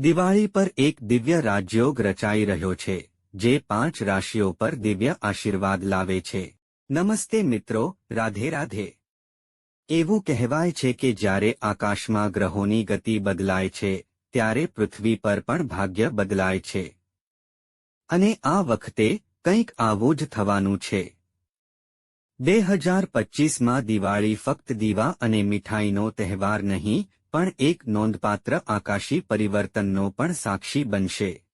દિવાળી પર એક દિવ્ય રાજયોગ રચાઈ રહ્યો છે, જે પાંચ રાશિઓ પર દિવ્ય આશીર્વાદ લાવે છે. નમસ્તે મિત્રો, રાધે રાધે. એવું કહેવાય છે કે જ્યારે આકાશમાં ગ્રહોની ગતિ બદલાય છે, ત્યારે પૃથ્વી પર પણ ભાગ્ય બદલાય છે. અને આ વખતે કંઈક આવું જ થવાનું છે. બે હજાર પચ્ચીસમાં દિવાળી ફક્ત દીવા અને મીઠાઈનો તહેવાર નહીં પણ એક નોંધપાત્ર આકાશી પરિવર્તનનો પણ સાક્ષી બનશે.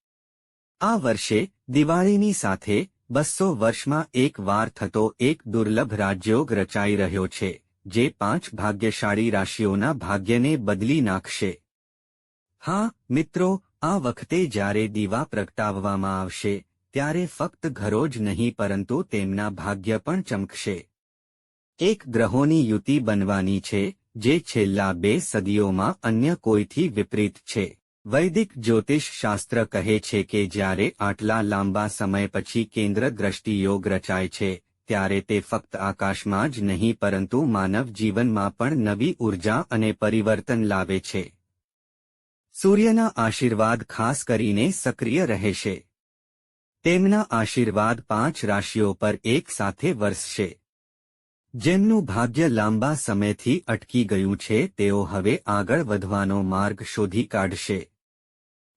આ વર્ષે દિવાળીની સાથે બસો વર્ષમાં એક વાર થતો એક દુર્લભ રાજયોગ રચાઈ રહ્યો છે, જે પાંચ ભાગ્યશાળી રાશિઓના ભાગ્યને બદલી નાખશે. હા, મિત્રો, આ વખતે જ્યારે દીવા પ્રગટાવવામાં આવશે, ત્યારે ફક્ત ઘરો જ નહીં પરંતુ તેમના ભાગ્ય પણ ચમકશે. એક ગ્રહોની યુતિ બનવાની છે જે છેલ્લા બે સદીઓમાં અન્ય કોઈથી વિપરીત છે. વૈદિક જ્યોતિષ શાસ્ત્ર કહે છે કે જ્યારે આટલા લાંબા સમય પછી કેન્દ્ર દ્રષ્ટિ યોગ રચાય છે, ત્યારે તે ફક્ત આકાશમાં જ નહીં પરંતુ માનવ જીવનમાં પણ નવી ઊર્જા અને પરિવર્તન લાવે છે. સૂર્યના આશીર્વાદ ખાસ કરીને સક્રિય રહેશે તેમના આશીર્વાદ પાંચ રાશિઓ પર એક સાથે વરસશે. જેમનું ભાગ્ય લાંબા સમયથી અટકી ગયું છે, તેઓ હવે આગળ વધવાનો માર્ગ શોધી કાઢશે.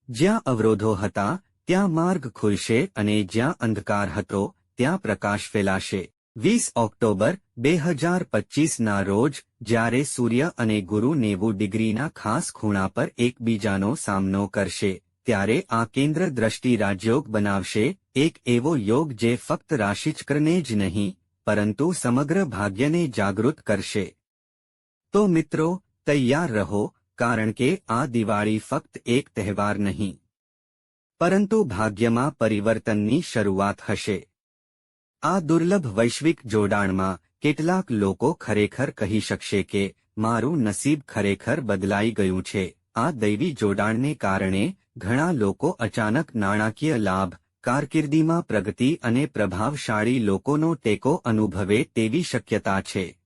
જ્યાં અવરોધો હતા, ત્યાં માર્ગ ખુલશે અને જ્યાં અંધકાર હતો, ત્યાં પ્રકાશ ફેલાશે. વીસ ઓક્ટોબર, બે હજાર પચ્ચીસના રોજ, જ્યારે સૂર્ય અને ગુરુ નેવું ડિગ્રીના ખાસ ખૂણા પર એકબીજાનો સામનો કરશે, ત્યારે આ કેન્દ્ર દ્રષ્ટિ રાજયોગ બનાવશે, એક એવો યોગ જે ફક્ત રાશિચક્રને જ નહીં પરંતુ સમગ્ર ભાગ્યને જાગૃત કરશે. તો મિત્રો, તૈયાર રહો, કારણ કે આ દિવાળી ફક્ત એક તહેવાર નહીં. પરંતુ ભાગ્યમાં પરિવર્તનની શરૂઆત હશે. આ દુર્લભ વૈશ્વિક જોડાણમાં કેટલાક લોકો ખરેખર કહી શકશે કે, મારું નસીબ ખરેખર બદલાઈ ગયું છે. આ દૈવી જોડાણને કારણે ઘણા લોકો અચાનક નાણાકીય લાભ કારકિર્દીમાં પ્રગતિ અને પ્રભાવશાળી લોકોનો ટેકો અનુભવે તેવી શક્યતા છે.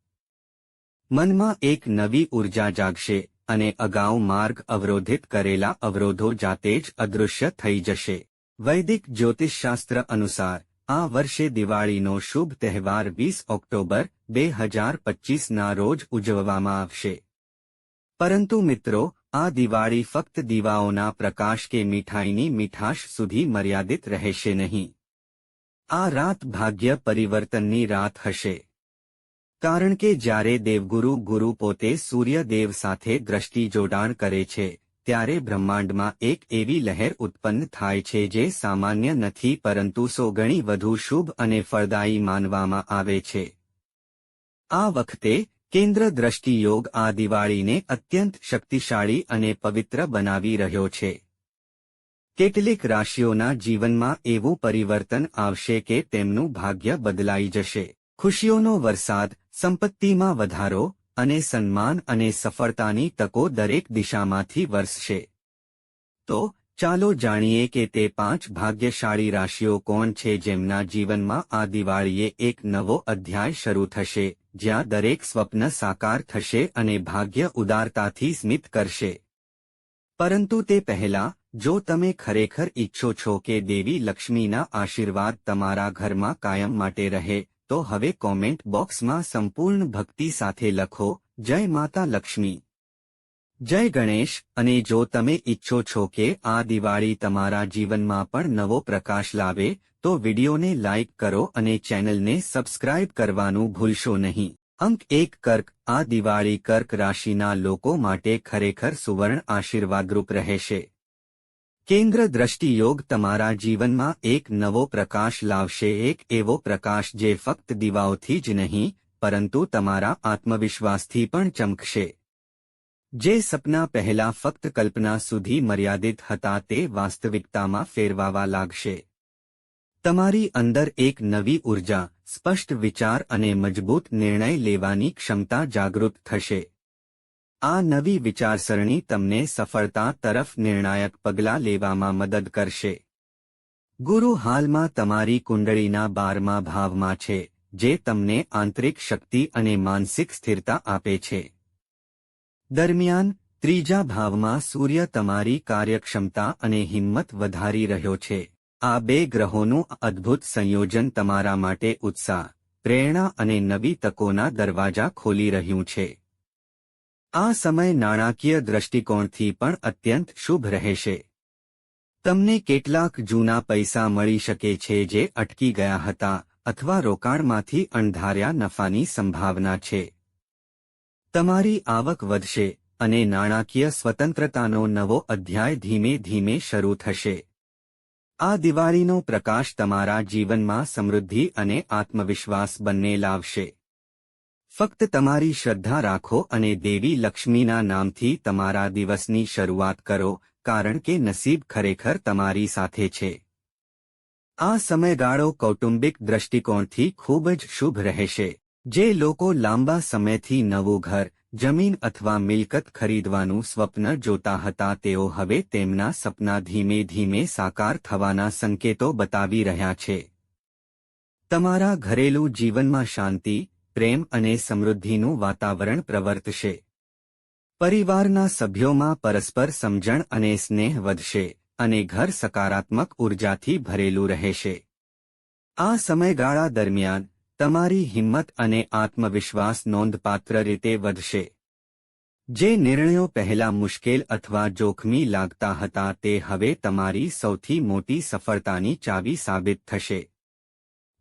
મનમાં એક નવી ઊર્જા જાગશે અને અગાઉ માર્ગ અવરોધિત કરેલા અવરોધો જાતે જ અદૃશ્ય થઈ જશે. વૈદિક જ્યોતિષશાસ્ત્ર અનુસાર, આ વર્ષે દિવાળીનો શુભ તહેવાર વીસ ઓક્ટોબર, બે હજાર પચ્ચીસના રોજ ઉજવવામાં આવશે. પરંતુ મિત્રો આ દિવાળી ફક્ત દીવાઓના પ્રકાશ કે મીઠાઈની મીઠાશ સુધી મર્યાદિત રહેશે નહીં. આ રાત ભાગ્ય પરિવર્તનની રાત હશે. કારણ કે જ્યારે દેવગુરુ ગુરુ પોતે સૂર્યદેવ સાથે દ્રષ્ટિ જોડાણ કરે છે, ત્યારે બ્રહ્માંડમાં એક એવી લહેર ઉત્પન્ન થાય છે જે સામાન્ય નથી પરંતુ સો ગણી વધુ શુભ અને ફળદાયી માનવામાં આવે છે. આ વખતે કેન્દ્ર દ્રષ્ટિયોગ આ દિવાળીને અત્યંત શક્તિશાળી અને પવિત્ર બનાવી રહ્યો છે. કેટલીક રાશિઓના જીવનમાં એવું પરિવર્તન આવશે કે તેમનું ભાગ્ય બદલાઈ જશે. ખુશીઓનો વરસાદ, સંપત્તિમાં વધારો અને સન્માન અને સફળતાની તકો દરેક દિશામાંથી વરસશે. તો, ચાલો જાણીએ કે તે પાંચ ભાગ્યશાળી રાશિઓ કોણ છે જેમના જીવનમાં આ દિવાળીએ એક નવો અધ્યાય શરૂ થશે. જ્યાં દરેક સ્વપ્ન સાકાર થશે અને ભાગ્ય ઉદારતાથી સ્મિત કરશે. પરંતુ તે પહેલા, જો તમે ખરેખર ઈચ્છો છો કે દેવી લક્ષ્મીના આશીર્વાદ તમારા ઘરમાં કાયમ માટે રહે, તો હવે કોમેન્ટ બોક્સમાં સંપૂર્ણ ભક્તિ સાથે લખો, જય માતા લક્ષ્મી. જય ગણેશ, અને જો તમે ઈચ્છો છો કે આ દિવાળી તમારા જીવનમાં પણ નવો પ્રકાશ લાવે, તો વિડીયોને લાઇક કરો અને ચેનલને સબસ્ક્રાઇબ કરવાનું ભૂલશો નહીં. અંક એક, કર્ક. આ દિવાળી કર્ક રાશિના લોકો માટે ખરેખર સુવર્ણ આશીર્વાદરૂપ રહેશે. કેન્દ્ર દ્રષ્ટિયોગ તમારા જીવનમાં એક નવો પ્રકાશ લાવશે, એક એવો પ્રકાશ જે ફક્ત દીવાઓથી જ નહીં, પરંતુ તમારા આત્મવિશ્વાસથી પણ ચમકશે. જે સપના પહેલા ફક્ત કલ્પના સુધી મર્યાદિત હતા તે વાસ્તવિકતામાં ફેરવાવા લાગશે. તમારી અંદર એક નવી ઊર્જા, સ્પષ્ટ વિચાર અને મજબૂત નિર્ણય લેવાની ક્ષમતા જાગૃત થશે. આ નવી વિચારસરણી તમને સફળતા તરફ નિર્ણાયક પગલાં લેવામાં મદદ કરશે. ગુરુ હાલમાં તમારી કુંડળીના બારમા ભાવમાં છે, જે તમને આંતરિક શક્તિ અને માનસિક સ્થિરતા આપે છે. દરમિયાન, ત્રીજા ભાવમાં સૂર્ય તમારી કાર્યક્ષમતા અને હિંમત વધારી રહ્યો છે. આ બે ગ્રહોનું અદ્ભુત સંયોજન તમારા માટે ઉત્સાહ, પ્રેરણા અને નવી તકોના દરવાજા ખોલી રહ્યું છે. આ સમય નાણાકીય દ્રષ્ટિકોણથી પણ અત્યંત શુભ રહેશે. તમને કેટલાક જૂના પૈસા મળી શકે છે જે અટકી ગયા હતા અથવા રોકાણમાંથી અણધાર્યા નફાની સંભાવના છે. તમારી આવક વધશે અને નાણાકીય સ્વતંત્રતાનો નવો અધ્યાય ધીમે ધીમે શરૂ થશે. આ દિવાળીનો પ્રકાશ તમારા જીવનમાં સમૃદ્ધિ અને આત્મવિશ્વાસ બંને લાવશે. ફક્ત તમારી શ્રદ્ધા રાખો અને દેવી લક્ષ્મીના નામથી તમારા દિવસની શરૂઆત કરો, કારણ કે નસીબ ખરેખર તમારી સાથે છે. આ સમયગાળો કૌટુંબિક દ્રષ્ટિકોણથી ખૂબ જ શુભ રહેશે. જે લોકો લાંબા સમયથી નવું ઘર, જમીન અથવા મિલકત ખરીદવાનું સ્વપ્ન જોતા હતા, તેઓ હવે તેમના સપના ધીમે ધીમે સાકાર થવાના સંકેતો બતાવી રહ્યા છે. તમારા ઘરેલું જીવનમાં શાંતિ, પ્રેમ અને સમૃદ્ધિનું વાતાવરણ પ્રવર્તશે. પરિવારના સભ્યોમાં પરસ્પર સમજણ અને સ્નેહ વધશે અને ઘર સકારાત્મક ઉર્જાથી ભરેલું રહેશે. આ સમયગાળા દરમિયાન તમારી હિંમત અને આત્મવિશ્વાસ નોંધપાત્ર રીતે વધશે. જે નિર્ણયો પહેલા મુશ્કેલ અથવા જોખમી લાગતા હતા તે હવે તમારી સૌથી મોટી સફળતાની ચાવી સાબિત થશે.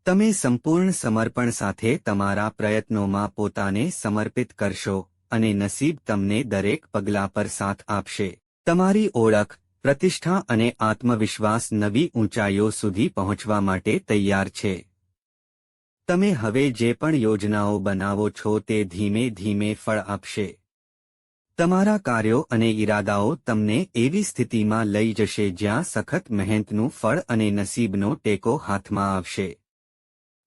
તમે સંપૂર્ણ સમર્પણ સાથે તમારા પ્રયત્નોમાં પોતાને સમર્પિત કરશો અને નસીબ તમને દરેક પગલા પર સાથ આપશે. તમારી ઓળખ, પ્રતિષ્ઠા અને આત્મવિશ્વાસ નવી ઊંચાઈઓ સુધી પહોંચવા માટે તૈયાર છે. તમે હવે જે પણ યોજનાઓ બનાવો છો તે ધીમે ધીમે ફળ આપશે. તમારા કાર્યો અને ઈરાદાઓ તમને એવી સ્થિતિમાં લઈ જશે જ્યાં સખત મહેનતનું ફળ અને નસીબનો ટેકો હાથમાં આવશે.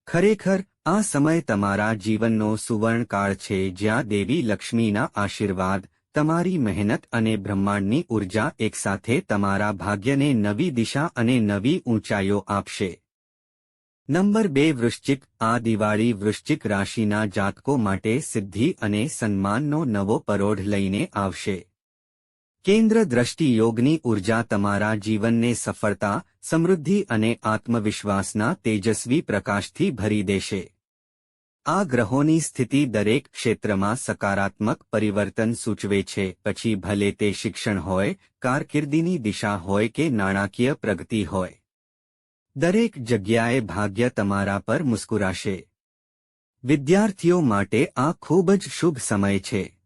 ખરેખર, આ સમય તમારા જીવનનો સુવર્ણકાળ છે જ્યાં દેવી લક્ષ્મીના આશીર્વાદ, તમારી મહેનત અને બ્રહ્માંડની ઊર્જા એકસાથે તમારા ભાગ્યને નવી દિશા અને નવી ઊંચાઈઓ આપશે. નંબર બે વૃશ્ચિક, આ દિવાળી વૃશ્ચિક રાશિના જાતકો માટે સિદ્ધિ અને સન્માનનો નવો પરોઢ લઈને આવશે. કેન્દ્ર દ્રષ્ટિ યોગની ઊર્જા તમારા જીવનને સફળતા, સમૃદ્ધિ અને આત્મવિશ્વાસના તેજસ્વી પ્રકાશથી ભરી દેશે. આ ગ્રહોની સ્થિતિ દરેક ક્ષેત્રમાં સકારાત્મક પરિવર્તન સૂચવે છે, પછી ભલે તે શિક્ષણ હોય, કારકિર્દીની દિશા હોય કે નાણાકીય પ્રગતિ હોય. દરેક જગ્યાએ ભાગ્ય તમારા પર મુસ્કુરાશે. વિદ્યાર્થીઓ માટે આ ખૂબ જ શુભ સમય છે.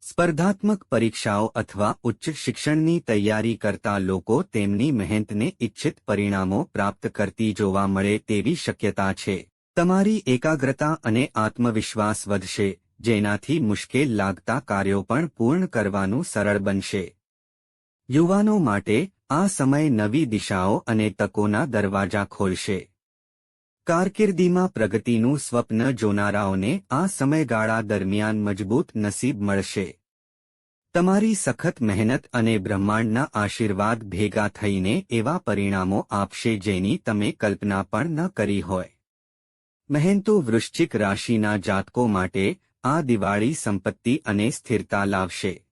સ્પર્ધાત્મક પરીક્ષાઓ અથવા ઉચ્ચ શિક્ષણની તૈયારી કરતા લોકો તેમની મહેનતને ઇચ્છિત પરિણામો પ્રાપ્ત કરતી જોવા મળે તેવી શક્યતા છે. તમારી એકાગ્રતા અને આત્મવિશ્વાસ વધશે, જેનાથી મુશ્કેલ લાગતા કાર્યો પણ પૂર્ણ કરવાનું સરળ બનશે. યુવાનો માટે આ સમય નવી દિશાઓ અને તકોના દરવાજા ખોલશે. કારકિર્દીમાં પ્રગતિનું સ્વપ્ન જોનારાઓને આ સમયગાળા દરમિયાન મજબૂત નસીબ મળશે. તમારી સખત મહેનત અને બ્રહ્માંડના આશીર્વાદ ભેગા થઈને એવા પરિણામો આપશે જેની તમે કલ્પના પણ ન કરી હોય. મહેનતુ વૃશ્ચિક રાશિના જાતકો માટે આ દિવાળી સંપત્તિ અને સ્થિરતા લાવશે.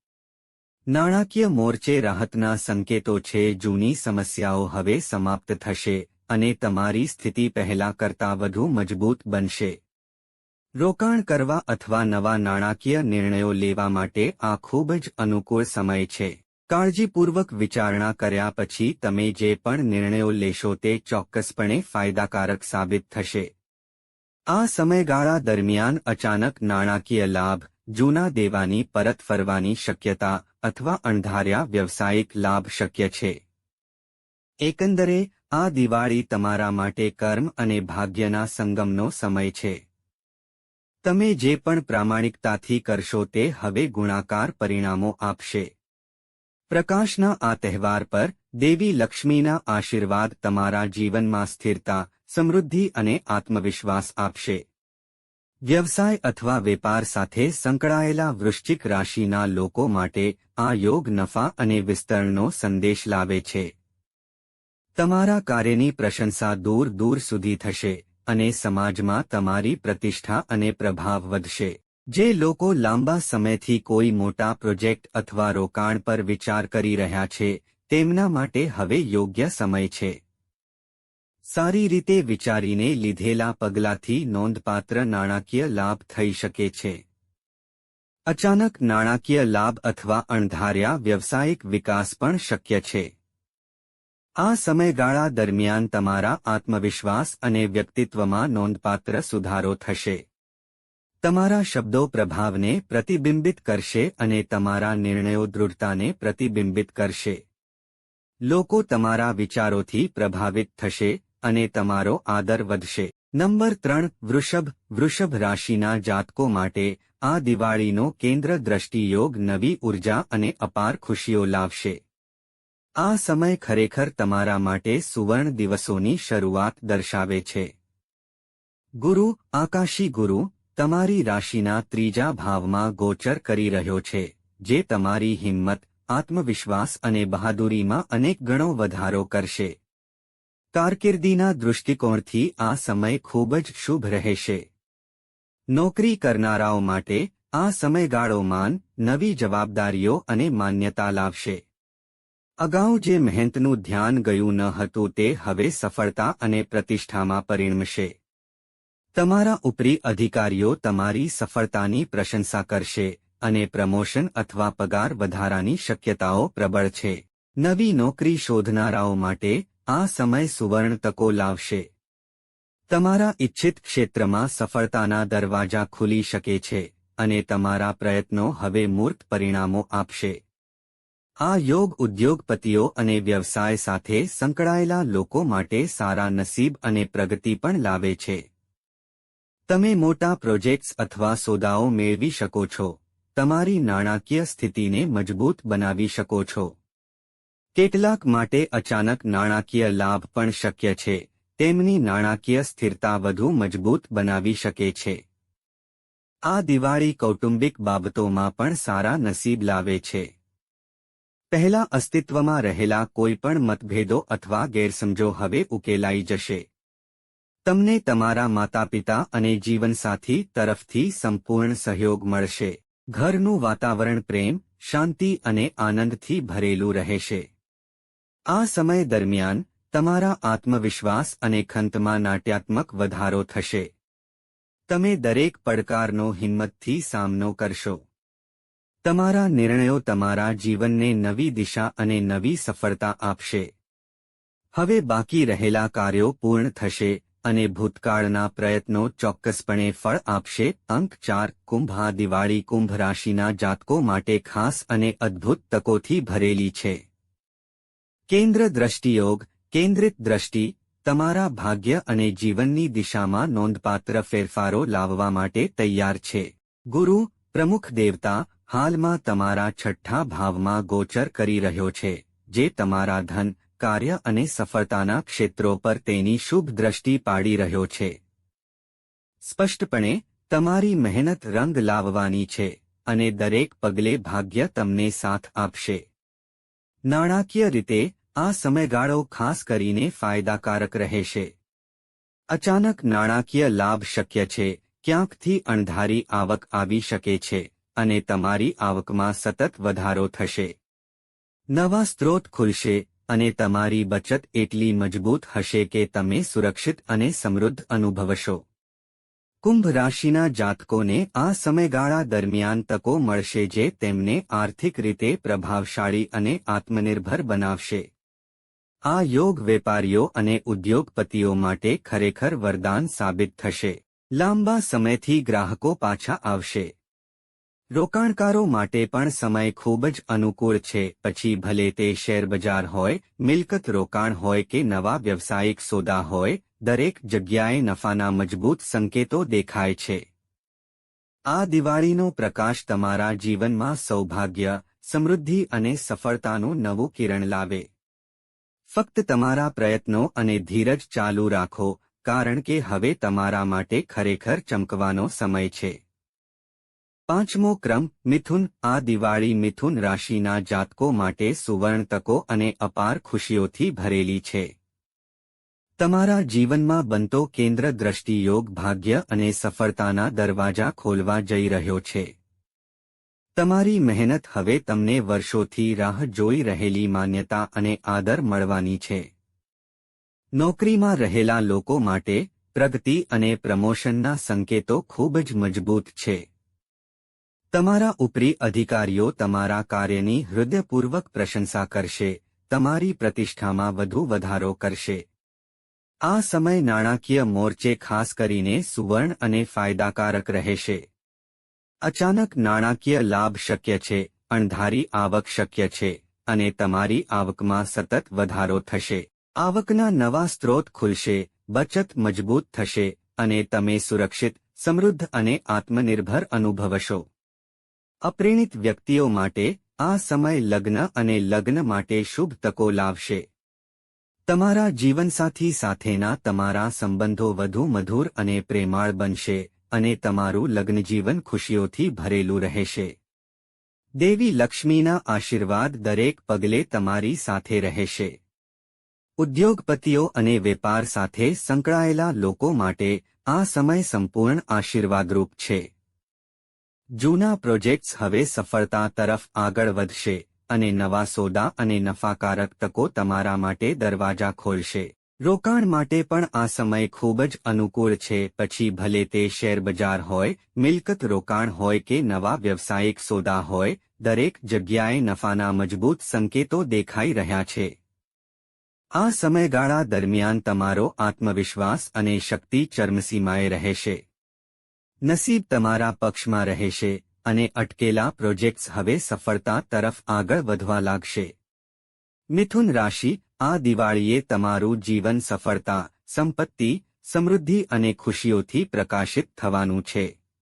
નાણાકીય મોરચે રાહતના સંકેતો છે, જૂની સમસ્યાઓ હવે સમાપ્ત થશે અને તમારી સ્થિતિ પહેલા કરતાં વધુ મજબૂત બનશે. રોકાણ કરવા અથવા નવા નાણાકીય નિર્ણયો લેવા માટે આ ખૂબ જ અનુકૂળ સમય છે. કાળજીપૂર્વક વિચારણા કર્યા પછી તમે જે પણ નિર્ણયો લેશો તે ચોક્કસપણે ફાયદાકારક સાબિત થશે. આ સમયગાળા દરમિયાન અચાનક નાણાકીય લાભ, જૂના દેવાની પરત ફરવાની શક્યતા અથવા અણધાર્યા વ્યવસાયિક લાભ શક્ય છે. એકંદરે, આ દિવાળી તમારા માટે કર્મ અને ભાગ્યના સંગમનો સમય છે. તમે જે પણ પ્રામાણિકતાથી કરશો તે હવે ગુણાકાર પરિણામો આપશે. પ્રકાશના આ તહેવાર પર, દેવી લક્ષ્મીના આશીર્વાદ તમારા જીવનમાં સ્થિરતા, સમૃદ્ધિ અને આત્મવિશ્વાસ આપશે. વ્યવસાય અથવા વેપાર સાથે સંકળાયેલા વૃશ્ચિક રાશિના લોકો માટે આ યોગ નફા અને વિસ્તરણનો સંદેશ લાવે છે. તમારા કાર્યની પ્રશંસા દૂર દૂર સુધી થશે અને સમાજમાં તમારી પ્રતિષ્ઠા અને પ્રભાવ વધશે. જે લોકો લાંબા સમયથી કોઈ મોટા પ્રોજેક્ટ અથવા રોકાણ પર વિચાર કરી રહ્યા છે, તેમના માટે હવે યોગ્ય સમય છે. સારી રીતે વિચારીને લીધેલા પગલાથી નોંધપાત્ર નાણાકીય લાભ થઈ શકે છે. અચાનક નાણાકીય લાભ અથવા અણધાર્યા વ્યવસાયિક વિકાસ પણ શક્ય છે. આ સમયગાળા દરમિયાન તમારા આત્મવિશ્વાસ અને વ્યક્તિત્વમાં નોંધપાત્ર સુધારો થશે. તમારા શબ્દો પ્રભાવને પ્રતિબિંબિત કરશે અને તમારા નિર્ણયો દૃઢતાને પ્રતિબિંબિત કરશે. લોકો તમારા વિચારોથી પ્રભાવિત થશે અને તમારો આદર વધશે. નંબર ત્રણ, વૃષભ. વૃષભ રાશિના જાતકો માટે આ દિવાળીનો કેન્દ્ર દ્રષ્ટિયોગ નવી ઊર્જા અને અપાર ખુશીઓ લાવશે. આ સમય ખરેખર તમારા માટે સુવર્ણ દિવસોની શરૂઆત દર્શાવે છે. ગુરુ, આકાશી ગુરુ, તમારી રાશિના ત્રીજા ભાવમાં ગોચર કરી રહ્યો છે, જે તમારી હિંમત, આત્મવિશ્વાસ અને બહાદુરીમાં અનેક ગણો વધારો કરશે. કારકિર્દીના દૃષ્ટિકોણથી આ સમય ખૂબ જ શુભ રહેશે. નોકરી કરનારાઓ માટે આ સમયગાળો માન, નવી જવાબદારીઓ અને માન્યતા લાવશે. અગાઉ જે મહેનતનું ધ્યાન ગયું ન હતું તે હવે સફળતા અને પ્રતિષ્ઠામાં પરિણમશે. તમારા ઉપરી અધિકારીઓ તમારી સફળતાની પ્રશંસા કરશે અને પ્રમોશન અથવા પગાર વધારાની શક્યતાઓ પ્રબળ છે. નવી નોકરી શોધનારાઓ માટે આ સમય સુવર્ણ તકો લાવશે. તમારા ઇચ્છિત ક્ષેત્રમાં સફળતાના દરવાજા ખુલી શકે છે અને તમારા પ્રયત્નો હવે મૂર્ત પરિણામો આપશે. આ યોગ ઉદ્યોગપતિઓ અને વ્યવસાય સાથે સંકળાયેલા લોકો માટે સારા નસીબ અને પ્રગતિ પણ લાવે છે. તમે મોટા પ્રોજેક્ટ્સ અથવા સોદાઓ મેળવી શકો છો. તમારી નાણાકીય સ્થિતિને મજબૂત બનાવી શકો છો. કેટલાક માટે અચાનક નાણાકીય લાભ પણ શક્ય છે. તેમની નાણાકીય સ્થિરતા વધુ મજબૂત બનાવી શકે છે. આ દિવાળી કૌટુંબિક બાબતોમાં પણ સારા નસીબ લાવે છે. પહેલા અસ્તિત્વમાં રહેલા કોઈપણ મતભેદો અથવા ગેરસમજો હવે ઉકેલાઈ જશે. તમને તમારા માતાપિતા અને જીવનસાથી તરફથી સંપૂર્ણ સહયોગ મળશે. ઘરનું વાતાવરણ પ્રેમ, શાંતિ અને આનંદથી ભરેલું રહેશે. આ સમય દરમિયાન તમારા આત્મવિશ્વાસ અને ખંતમાં નાટ્યાત્મક વધારો થશે. તમે દરેક પડકારનો હિંમતથી સામનો કરશો. તમારા નિર્ણયો તમારા જીવનને નવી દિશા અને નવી સફળતા આપશે. હવે બાકી રહેલા કાર્યો પૂર્ણ થશે અને ભૂતકાળના પ્રયત્નો ચોક્કસપણે ફળ આપશે. અંક ચાર, કુંભા દિવાળી કુંભ રાશિના જાતકો માટે ખાસ અને અદ્ભુત તકોથી ભરેલી છે. કેન્દ્ર દ્રષ્ટિયોગ કેન્દ્રિત દ્રષ્ટિ, તમારા ભાગ્ય અને જીવનની દિશામાં નોંધપાત્ર ફેરફારો લાવવા માટે તૈયાર છે. ગુરુ, પ્રમુખ દેવતા, હાલમાં તમારા છઠ્ઠા ભાવમાં ગોચર કરી રહ્યો છે, જે તમારા ધન, કાર્ય અને સફળતાના ક્ષેત્રો પર તેની શુભ દ્રષ્ટિ પાડી રહ્યો છે. સ્પષ્ટપણે, તમારી મહેનત રંગ લાવવાની છે, અને દરેક પગલે ભાગ્ય તમને સાથ આપશે. નાણાકીય રીતે આ સમયગાળો ખાસ કરીને ફાયદાકારક રહેશે. અચાનક નાણાકીય લાભ શક્ય છે, ક્યાંકથી અણધારી આવક આવી શકે છે, અને તમારી આવકમાં સતત વધારો થશે. નવા સ્ત્રોત ખુલશે, અને તમારી બચત એટલી મજબૂત હશે કે તમે સુરક્ષિત અને સમૃદ્ધ અનુભવશો. કુંભ રાશિના જાતકોને આ સમયગાળા દરમિયાન તકો મળશે જે તેમને આર્થિક રીતે પ્રભાવશાળી અને આત્મનિર્ભર બનાવશે. આ યોગ વેપારીઓ અને ઉદ્યોગપતિઓ માટે ખરેખર વરદાન સાબિત થશે. લાંબા સમયથી ગ્રાહકો પાછા આવશે. રોકાણકારો માટે પણ સમય ખૂબ જ અનુકૂળ છે. પછી ભલે તે શેરબજાર હોય, મિલકત રોકાણ હોય કે નવા વ્યવસાયિક સોદા હોય, દરેક જગ્યાએ નફાના મજબૂત સંકેતો દેખાય છે. આ દિવાળીનો પ્રકાશ તમારા જીવનમાં સૌભાગ્ય, સમૃદ્ધિ અને સફળતાનું નવું કિરણ લાવે. ફક્ત તમારા પ્રયત્નો અને ધીરજ ચાલુ રાખો, કારણ કે હવે તમારા માટે ખરેખર ચમકવાનો સમય છે. પાંચમો ક્રમ, મિથુન. આ દિવાળી મિથુન રાશિના જાતકો માટે સુવર્ણ તકો અને અપાર ખુશીઓથી ભરેલી છે. તમારા જીવનમાં બનતો કેન્દ્ર દ્રષ્ટિયોગ ભાગ્ય અને સફળતાના દરવાજા ખોલવા જઈ રહ્યો છે. તમારી મહેનત હવે તમને વર્ષોથી રાહ જોઈ રહેલી માન્યતા અને આદર મળવાની છે. નોકરીમાં રહેલા લોકો માટે પ્રગતિ અને પ્રમોશનના સંકેતો ખૂબ જ મજબૂત છે. તમારા ઉપરી અધિકારીઓ તમારા કાર્યની હૃદયપૂર્વક પ્રશંસા કરશે, તમારી પ્રતિષ્ઠામાં વધુ વધારો કરશે. આ સમય નાણાકીય મોરચે ખાસ કરીને સુવર્ણ અને ફાયદાકારક રહેશે. અચાનક નાણાકીય લાભ શક્ય છે અણધારી આવક શક્ય છે, અને તમારી આવકમાં સતત વધારો થશે. આવકના નવા સ્ત્રોત ખુલશે, બચત મજબૂત થશે, અને તમે સુરક્ષિત, સમૃદ્ધ અને આત્મનિર્ભર અનુભવશો. અપ્રેણિત વ્યક્તિઓ માટે આ સમય લગ્ન અને લગ્ન માટે શુભ તકો લાવશે. તમારા જીવનસાથી સાથેના તમારા સંબંધો વધુ મધુર અને પ્રેમાળ બનશે. અને તમારું લગ્નજીવન ખુશીઓથી ભરેલું રહેશે. દેવી લક્ષ્મીના આશીર્વાદ દરેક પગલે તમારી સાથે રહેશે. ઉદ્યોગપતિઓ અને વેપાર સાથે સંકળાયેલા લોકો માટે આ સમય સંપૂર્ણ આશીર્વાદરૂપ છે. જૂના પ્રોજેક્ટ્સ હવે સફળતા તરફ આગળ વધશે અને નવા સોદા અને નફાકારક તકો તમારા માટે દરવાજા ખોલશે. રોકાણ માટે પણ આ સમય ખૂબ જ અનુકૂળ છે. પછી ભલે તે શેરબજાર હોય, મિલકત રોકાણ હોય કે નવા વ્યવસાયિક સોદા હોય, દરેક જગ્યાએ નફાના મજબૂત સંકેતો દેખાઈ રહ્યા છે. આ સમયગાળા દરમિયાન તમારો આત્મવિશ્વાસ અને શક્તિ ચરમસીમાએ રહેશે. નસીબ તમારા પક્ષમાં રહેશે અને અટકેલા પ્રોજેક્ટ્સ હવે સફળતા તરફ આગળ વધવા લાગશે. મિથુન રાશિ આ દિવાળીએ તમારું જીવન સફળતા સંપત્તિ સમૃદ્ધિ અને ખુશીઓથી પ્રકાશિત થવાનું છે.